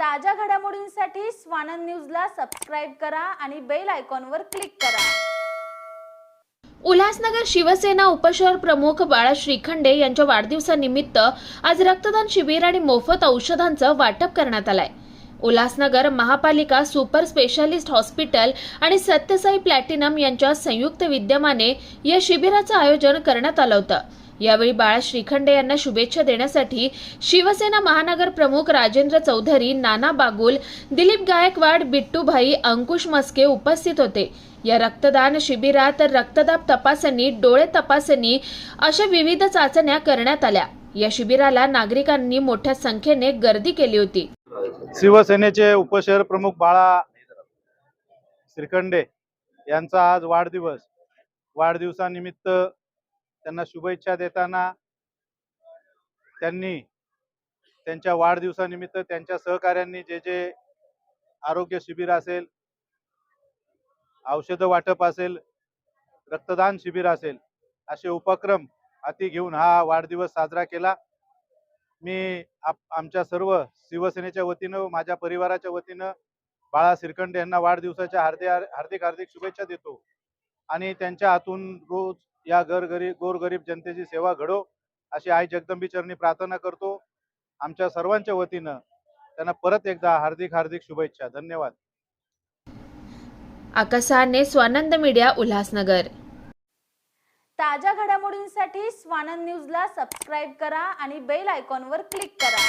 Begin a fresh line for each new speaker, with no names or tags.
ताज्या घडामोडींसाठी स्वानंद न्यूजला सबस्क्राईब करा आणि बेल आयकॉनवर क्लिक करा.
उल्हासनगर शिवसेना उपशहर प्रमुख बाळा श्रीखंडे यांच्या वाढदिवसानिमित्त आज रक्तदान शिबिर आणि मोफत औषधांचं वाटप करण्यात आलंय. उल्हासनगर महापालिका सुपर स्पेशालिस्ट हॉस्पिटल आणि सत्यसाई प्लॅटिनम यांच्या संयुक्त विद्यमाने या शिबिराचं आयोजन करण्यात आलं होतं. यावेळी बाळा श्रीखंडे यांना शुभेच्छा देण्यासाठी शिवसेना महानगर प्रमुख राजेंद्र चौधरी नाना बागुल दिलीप गायकवाड बिट्टूभाई अंकुश मस्के उपस्थित होते. या रक्तदान शिबिरात रक्तदाब तपासणी डोळे तपासणी अशा विविध चाचण्या करण्यात आल्या. या शिबिराला नागरिकांनी मोठ्या संख्येने गर्दी केली होती.
शिवसेनेचे उपशहर प्रमुख बाळा श्रीखंडे यांचा आज वाढदिवस. वाढदिवसानिमित्त त्यांना शुभेच्छा देताना त्यांनी त्यांच्या वाढदिवसानिमित्त त्यांच्या सहकाऱ्यांनी जे जे आरोग्य शिबिर असेल औषधं वाटप असेल रक्तदान शिबिर असेल असे उपक्रम हाती घेऊन हा वाढदिवस साजरा केला. मी आप आमच्या सर्व शिवसेनेच्या वतीनं माझ्या परिवाराच्या वतीनं बाळा सिरकंडे यांना वाढदिवसाच्या हार्दिक हार्दिक हार्दिक शुभेच्छा देतो. आणि त्यांच्या हातून रोज या गरगरीब गोरगरीब जनतेची सेवा घडो अशी आई जगदंबी चरणी प्रार्थना करतो. आमच्या सर्वांच्या वतीनं त्यांना परत एकदा हार्दिक हार्दिक शुभेच्छा. धन्यवाद.
आकाशाने स्वानंद मीडिया उल्हासनगर.
ताज्या घडामोडींसाठी स्वानंद न्यूजला सबस्क्राईब करा आणि बेल आयकॉनवर क्लिक करा.